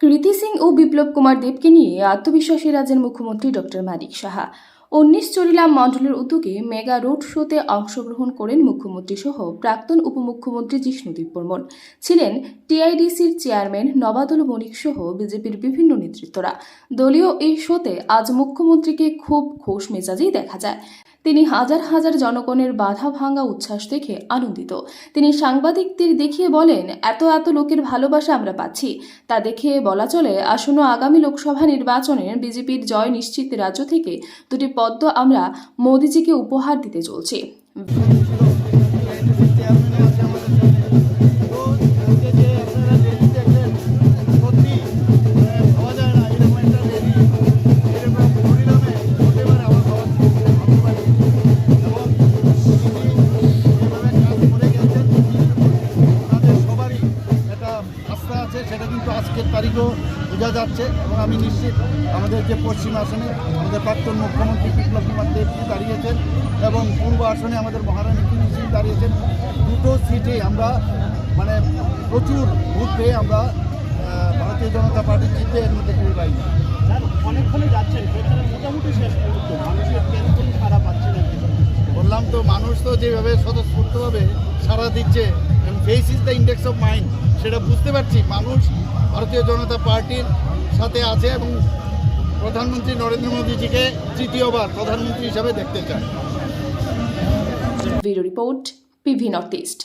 কৃতি সিং ও বিপ্লব কুমার দেবকে নিয়ে আত্মবিশ্বাসী রাজ্যের মুখ্যমন্ত্রী ডক্টর মানিক সাহা। উনিশ চরিলাম মণ্ডলের উদ্যোগে মেগা রোড শোতে অংশগ্রহণ করেন মুখ্যমন্ত্রী সহ প্রাক্তন উপমুখ্যমন্ত্রী জিষ্ণুদীপ বর্মন। ছিলেন টিআইডিসির চেয়ারম্যান নবাদুল মনিক সহ বিজেপির বিভিন্ন নেতৃত্বরা। দলীয় এই শোতে আজ মুখ্যমন্ত্রীকে খুব খোশ মেজাজেই দেখা যায়। তিনি হাজার হাজার জনগণের বাধা ভাঙা উচ্ছ্বাস দেখে আনন্দিত। তিনি সাংবাদিকদের দেখিয়ে বলেন, এত এত লোকের ভালোবাসা আমরা পাচ্ছি। তা দেখে বলা চলে, আসন্ন আগামী লোকসভা নির্বাচনে বিজেপির জয় নিশ্চিত রাজ্য থেকে দুটি পদ্ম আমরা মোদিজিকে উপহার দিতে চলছি। সেটা কিন্তু আজকের তারিখও বোঝা যাচ্ছে এবং আমি নিশ্চিত আমাদের যে পশ্চিম আসনে আমাদের প্রাক্তন মুখ্যমন্ত্রী বিপ্লব কুমার দেবজি দাঁড়িয়েছেন এবং পূর্ব আসনে আমাদের মহারানী কিনি সিং দাঁড়িয়েছেন দুটো সিটে আমরা মানে প্রচুর ভোট পেয়ে আমরা ভারতীয় জনতা পার্টি জিতবে এর মধ্যে কোনো বাইরে স্যার অনেকক্ষণই যাচ্ছেন মোটামুটি শেষ মুহূর্ত মানুষের টেনশন খারাপ পাচ্ছে না বললাম তো মানুষ তো যেভাবে স্বতঃস্ফূর্তভাবে সারা দিচ্ছে face is the index of mind সেটা বুঝতে পারছি। মানুষ ভারতীয় জনতা পার্টির সাথে আছে এবং প্রধানমন্ত্রী নরেন্দ্র মোদীজিকে তৃতীয়বার প্রধানমন্ত্রী হিসাবে দেখতে চায়। Report, PV north east.